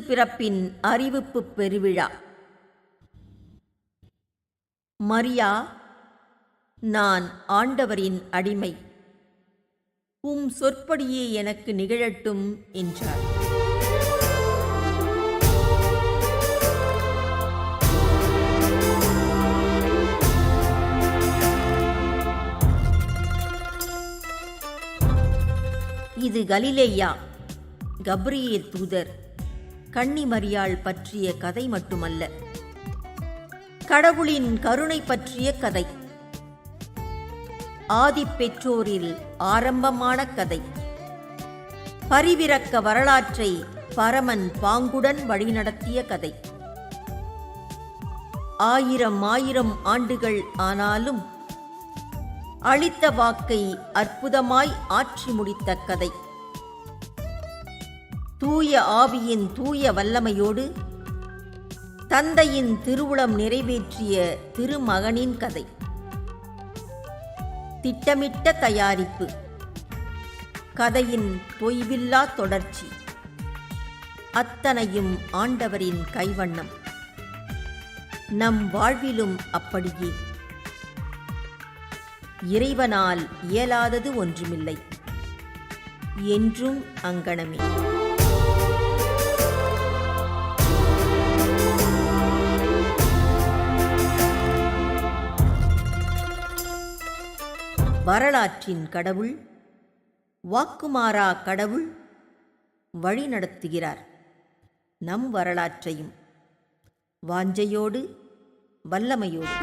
பிறப்பின் அறிவிப்பு பெருவிழா. மரியா நான் ஆண்டவரின் அடிமை. உம் சொற்படியே எனக்கு நிகழட்டும் என்றார். இது கலிலேயா கப்ரியேல் தூதர். கன்னிமரியாள் பற்றிய கதை மட்டுமல்ல. கடவுளின் கருணை பற்றிய கதை. ஆதிப்பெற்றோரில் ஆரம்பமான கதை. பரிவிரக்க வரலாற்றை பரமன் பாங்குடன் வழிநடத்திய கதை. ஆயிரம் ஆயிரம் ஆண்டுகள் ஆனாலும் அளித்த வாக்கை அற்புதமாய் ஆற்றி முடித்த கதை. தூய ஆவியின் தூய வல்லமையோடு தந்தையின் திருவுளம் நிறைவேற்றிய திருமகனின் கதை. திட்டமிட்ட தயாரிப்பு. கதையின் தொய்வில்லா தொடர்ச்சி. அத்தனையும் ஆண்டவரின் கைவண்ணம். நம் வாழ்விலும் அப்படியே. இறைவனால் இயலாதது ஒன்றுமில்லை. என்றும் அங்கனமே. வரலாற்றின் கடவுள் வாக்குமாறா கடவுள் வழி நடத்துகிறார் நம் வரலாற்றையும். வாஞ்சையோடு வல்லமையோடு.